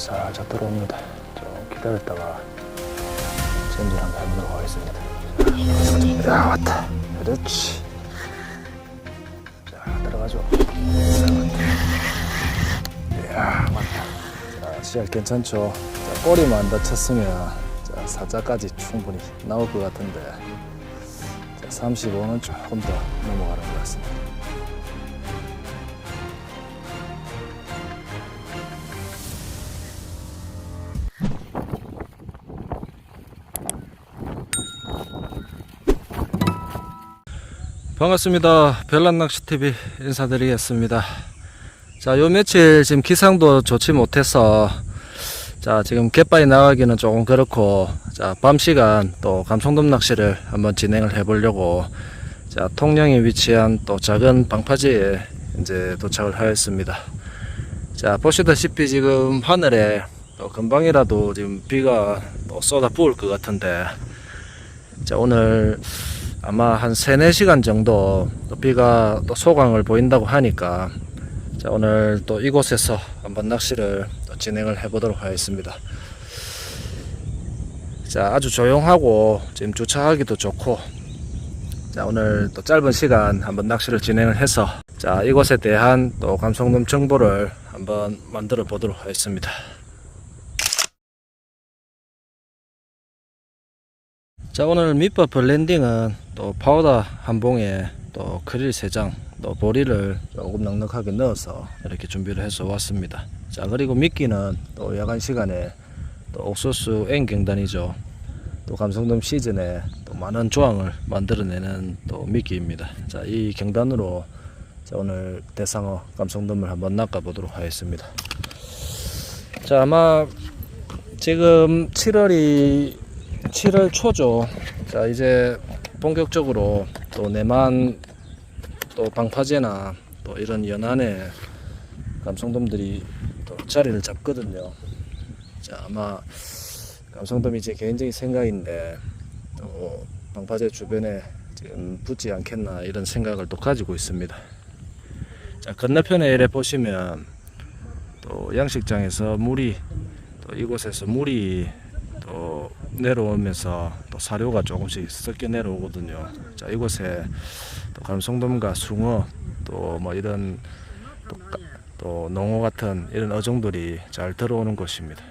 살짝 들어옵니다. 좀 기다렸다가 전진 한번 해보도록 하겠습니다. 야 왔다. 그렇지. 자 들어가죠. 야 맞다. 자 시작 괜찮죠. 자, 꼬리만 안 다쳤으면 자, 사자까지 충분히 나올 것 같은데 자, 35는 조금 더 넘어가는 것 같습니다. 반갑습니다. 별난낚시TV 인사드리겠습니다. 자, 요 며칠 지금 기상도 좋지 못해서 자, 지금 갯바위 나가기는 조금 그렇고 자, 밤 시간 또 감성돔 낚시를 한번 진행을 해 보려고 자, 통영에 위치한 또 작은 방파제에 이제 도착을 하였습니다. 자, 보시다시피 지금 하늘에 또 금방이라도 지금 비가 또 쏟아 부을 것 같은데 자, 오늘 아마 한 3, 4시간 정도 또 비가 또 소강을 보인다고 하니까 자, 오늘 또 이곳에서 한번 낚시를 또 진행을 해 보도록 하겠습니다. 자, 아주 조용하고 지금 주차하기도 좋고 자, 오늘 또 짧은 시간 한번 낚시를 진행을 해서 자, 이곳에 대한 또 감성돔 정보를 한번 만들어 보도록 하겠습니다. 자 오늘 밑밥 블렌딩은 또 파우더 한 봉에 또 크릴 3장 또 보리를 조금 넉넉하게 넣어서 이렇게 준비를 해서 왔습니다. 자 그리고 미끼는 또 야간 시간에 또 옥수수 N경단이죠. 또 감성돔 시즌에 또 많은 조항을 만들어내는 또 미끼입니다. 자 이 경단으로 자 오늘 대상어 감성돔을 한번 낚아 보도록 하겠습니다. 자 아마 지금 7월이 7월 초죠. 자 이제 본격적으로 또 내만 또 방파제나 또 이런 연안에 감성돔들이 또 자리를 잡거든요. 자 아마 감성돔이 제 개인적인 생각인데 또 방파제 주변에 지금 붙지 않겠나 이런 생각을 또 가지고 있습니다. 자 건너편에 이래 보시면 또 양식장에서 물이 또 이곳에서 물이 또 내려오면서 또 사료가 조금씩 섞여 내려오거든요. 자 이곳에 또 감성돔과 숭어 또 뭐 이런 또, 까- 또 농어 같은 이런 어종들이 잘 들어오는 곳입니다.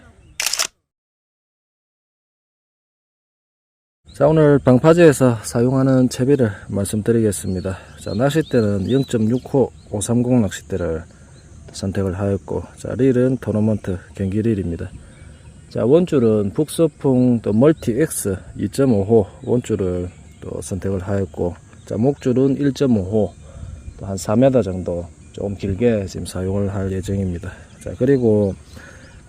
자 오늘 방파제에서 사용하는 채비를 말씀드리겠습니다. 자 낚싯대는 0.6호 530 낚싯대를 선택을 하였고 자 릴은 토너먼트 경기 릴입니다. 자 원줄은 북서풍 또 멀티 X 2.5호 원줄을 또 선택을 하였고 자 목줄은 1.5호 또 한 4m 정도 조금 길게 지금 사용을 할 예정입니다. 자 그리고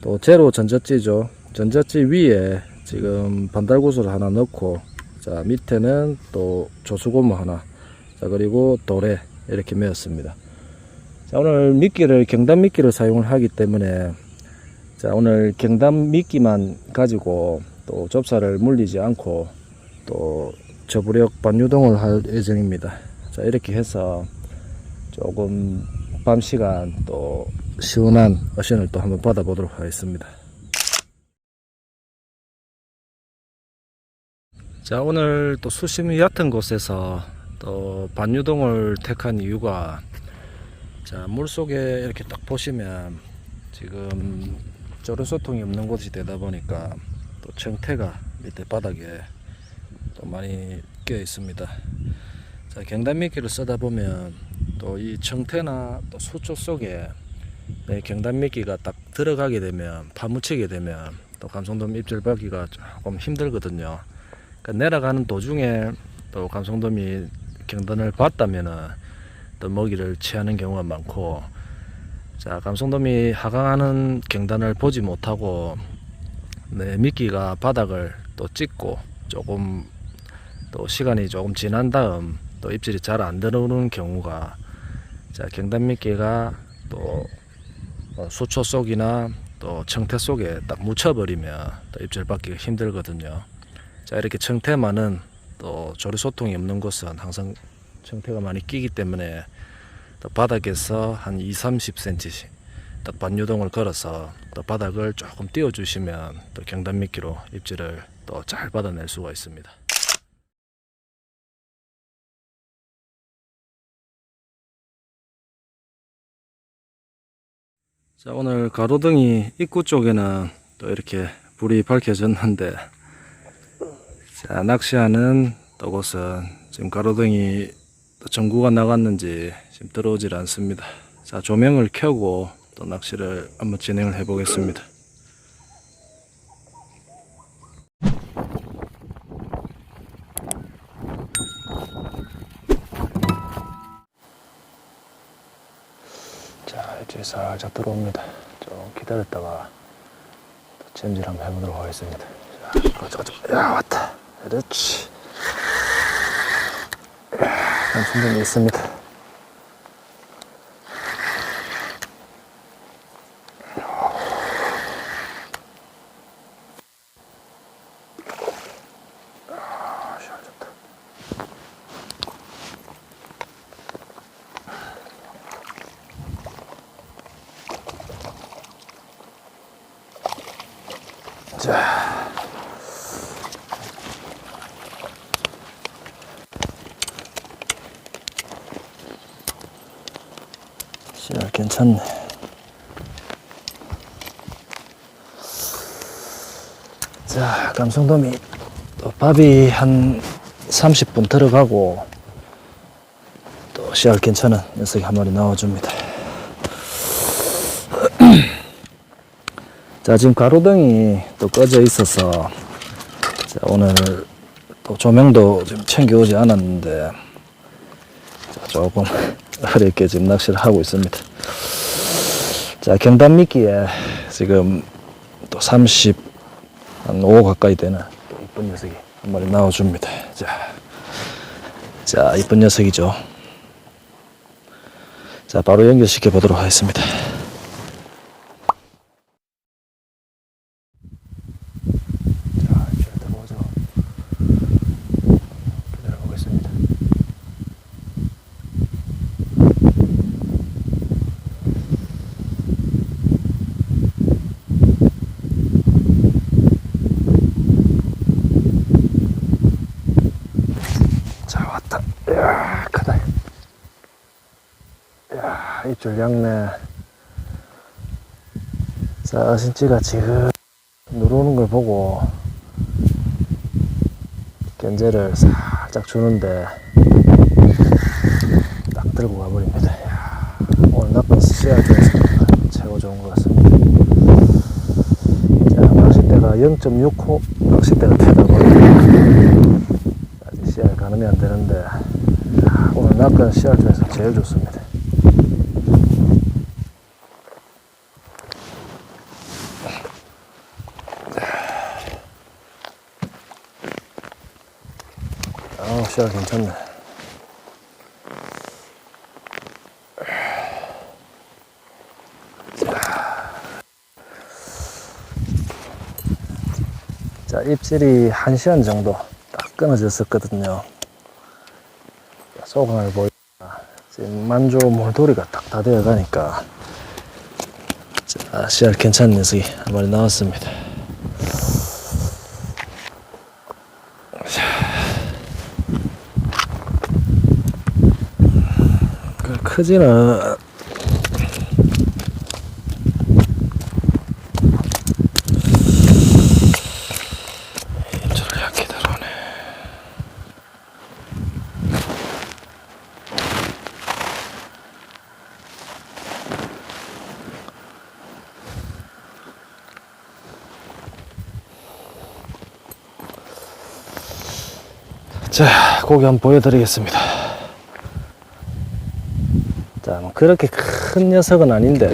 또 제로 전자찌죠. 전자찌 위에 지금 반달구슬 하나 넣고 자 밑에는 또 조수고무 하나 자 그리고 도래 이렇게 메었습니다. 자 오늘 미끼를 경단 미끼를 사용을 하기 때문에 자 오늘 경담 미끼만 가지고 또 접사를 물리지 않고 또 저부력 반유동을 할 예정입니다. 자 이렇게 해서 조금 밤 시간 또 시원한 어신을 또 한번 받아보도록 하겠습니다. 자 오늘 또 수심이 얕은 곳에서 또 반유동을 택한 이유가 자 물속에 이렇게 딱 보시면 지금 조류소통이 없는 곳이 되다 보니까 또 청태가 밑에 바닥에 또 많이 끼어 있습니다. 자, 경단미끼를 쓰다 보면 또 이 청태나 또 수초 속에 내 경단미끼가 딱 들어가게 되면 파묻히게 되면 또 감성돔 입질 받기가 조금 힘들거든요. 그러니까 내려가는 도중에 또 감성돔이 경단을 봤다면은 또 먹이를 취하는 경우가 많고 자, 감성돔이 하강하는 경단을 보지 못하고 네, 미끼가 바닥을 또 찍고 조금 또 시간이 조금 지난 다음 또 입질이 잘 안 들어오는 경우가 자, 경단 미끼가 또 어, 수초 속이나 또 청태 속에 딱 묻혀버리면 또 입질 받기가 힘들거든요. 자, 이렇게 청태 많은 또 조리 소통이 없는 곳은 항상 청태가 많이 끼기 때문에 또 바닥에서 한 2, 30cm 또 반유동을 걸어서 또 바닥을 조금 띄워주시면 또 경단 미끼로 입질을 또 잘 받아낼 수가 있습니다. 자 오늘 가로등이 입구 쪽에는 또 이렇게 불이 밝혀졌는데 자 낚시하는 또 곳은 지금 가로등이 또 전구가 나갔는지 지금 들어오질 않습니다. 자 조명을 켜고 또 낚시를 한번 진행을 해 보겠습니다. 자 이제 살짝 들어옵니다. 좀 기다렸다가 또 찜질 한번 해보도록 하겠습니다. 야 왔다. 그렇지. 야, 충분히 있습니다. 아, 시원 좋다. 자. 씨알 괜찮네. 자, 감성돔이 또 밥이 한 30분 들어가고 또 씨알 괜찮은 녀석이 한 마리 나와줍니다. 자, 지금 가로등이 또 꺼져 있어서 자, 오늘 또 조명도 좀 챙겨오지 않았는데 자, 조금 어렵게 지금 낚시를 하고 있습니다. 자, 경단 미끼에 지금 또 30, 한 5 가까이 되는 또 이쁜 녀석이 한 마리 나와줍니다. 자, 자, 이쁜 녀석이죠. 자, 바로 연결시켜 보도록 하겠습니다. 자, 이제 들어오죠. 기다려보겠습니다. 자, 왔다. 이야, 크다. 자, 어신지가 지금 누르는 걸 보고 견제를 살짝 주는데 딱 들고 가버립니다. 오늘 나쁜 씨앗 중에서 최고 좋은 것 같습니다. 자, 낚싯대가 0.6호 낚싯대가 되다 보니까 아직 씨알 가늠이 안 되는데 야, 오늘 낚은 씨알 중에서 제일 좋습니다. 아, 씨알 괜찮네. 자, 입질이 1시간 정도 딱 끊어졌었거든요. 소금을 보이다. 지금 만조 몰돌이가 딱 다 되어 가니까. 자, 씨알 괜찮은 녀석이 한 마리 나왔습니다. 크지는. 자, 고기 한번 보여드리겠습니다. 자, 뭐 그렇게 큰 녀석은 아닌데,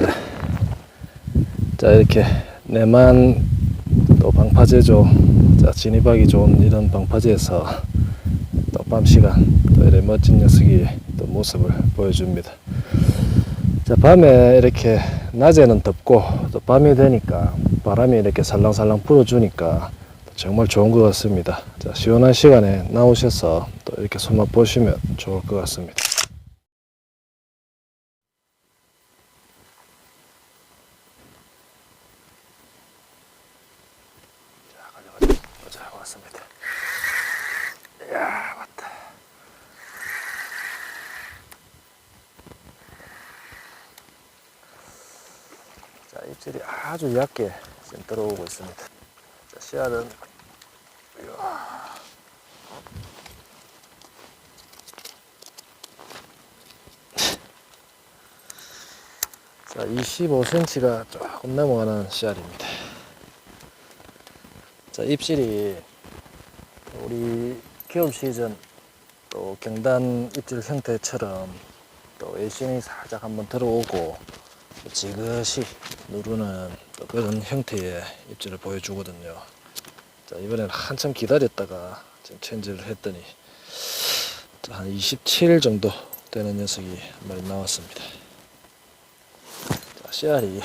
자, 이렇게 내만 또 방파제죠. 자, 진입하기 좋은 이런 방파제에서 또 밤 시간 또 이런 멋진 녀석이 또 모습을 보여줍니다. 자, 밤에 이렇게 낮에는 덥고 또 밤이 되니까 바람이 이렇게 살랑살랑 불어주니까 정말 좋은 것 같습니다. 자, 시원한 시간에 나오셔서 또 이렇게 손맛 보시면 좋을 것 같습니다. 입질이 아주 얇게 지금 들어오고 있습니다. 자, 씨알은. 자, 25cm가 조금 넘어가는 씨알입니다. 자, 입질이 우리 겨울 시즌 또 경단 입질 형태처럼 또 외신이 살짝 한번 들어오고 또 지그시 누르는 또 그런 형태의 입질을 보여주거든요. 자, 이번에는 한참 기다렸다가 지금 체인지를 했더니 자, 한 27 정도 되는 녀석이 한 마리 나왔습니다. 자, 씨알이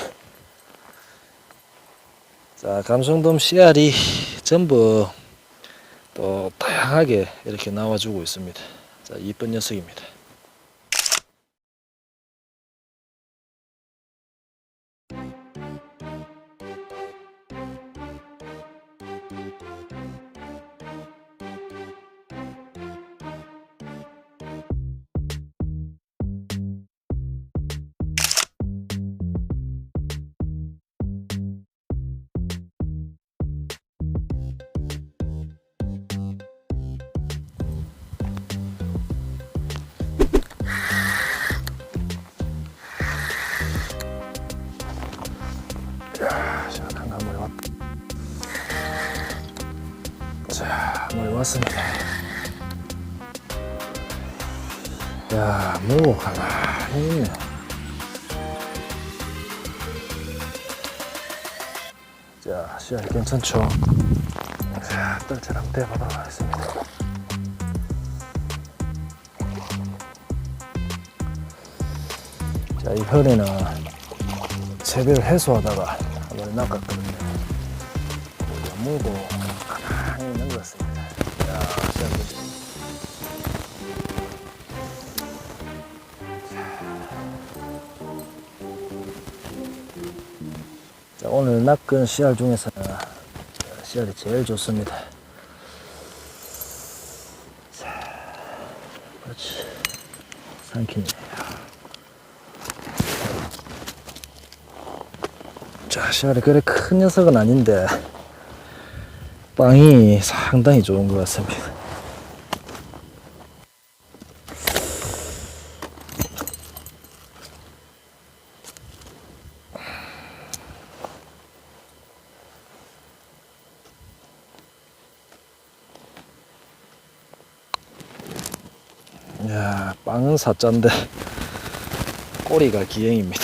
자, 감성돔 씨알이 전부 또 다양하게 이렇게 나와주고 있습니다. 자, 이쁜 녀석입니다. 한번 왔습니다. 야, 뭐 가만히. 자, 씨알 괜찮죠? 자, 뜰채를 한번 대보도록 하겠습니다. 자, 이 현에는 재배를 해소하다가 한번 낚았거든요. 연무도 가만히 있는 것 같습니다. 야, 시작이지. 자, 오늘 낚은 씨알 중에서는 씨알이 제일 좋습니다. 자, 그렇지. 삼키네. 자, 씨알이 그래 큰 녀석은 아닌데 빵이 상당히 좋은 것 같습니다. 야, 빵은 사짠데 꼬리가 기행입니다.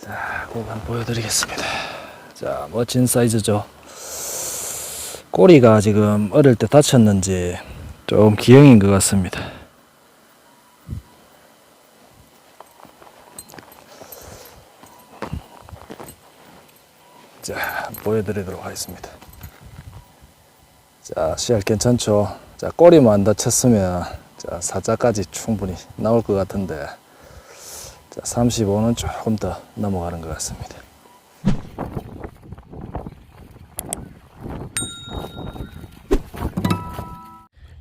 자, 꼭 한번 보여드리겠습니다. 자, 멋진 사이즈죠. 꼬리가 지금 어릴 때 다쳤는지 좀 기형인 것 같습니다. 자, 보여드리도록 하겠습니다. 자, 씨알 괜찮죠? 자, 꼬리만 안 다쳤으면 자, 사자까지 충분히 나올 것 같은데 자, 35는 조금 더 넘어가는 것 같습니다.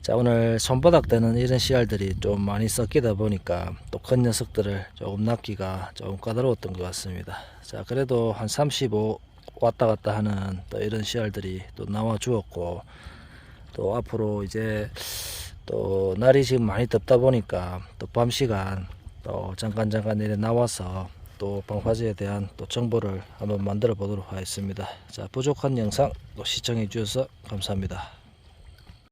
자, 오늘 손바닥 되는 이런 씨알들이 좀 많이 섞이다 보니까 또 큰 녀석들을 조금 낚기가 조금 까다로웠던 것 같습니다. 자, 그래도 한 35 왔다 갔다 하는 또 이런 씨알들이 또 나와 주었고 또 앞으로 이제 또 날이 지금 많이 덥다 보니까 또 밤 시간 또 잠깐 잠깐 이래 나와서 또 방파제에 대한 또 정보를 한번 만들어 보도록 하겠습니다. 자 부족한 영상 또 시청해 주셔서 감사합니다.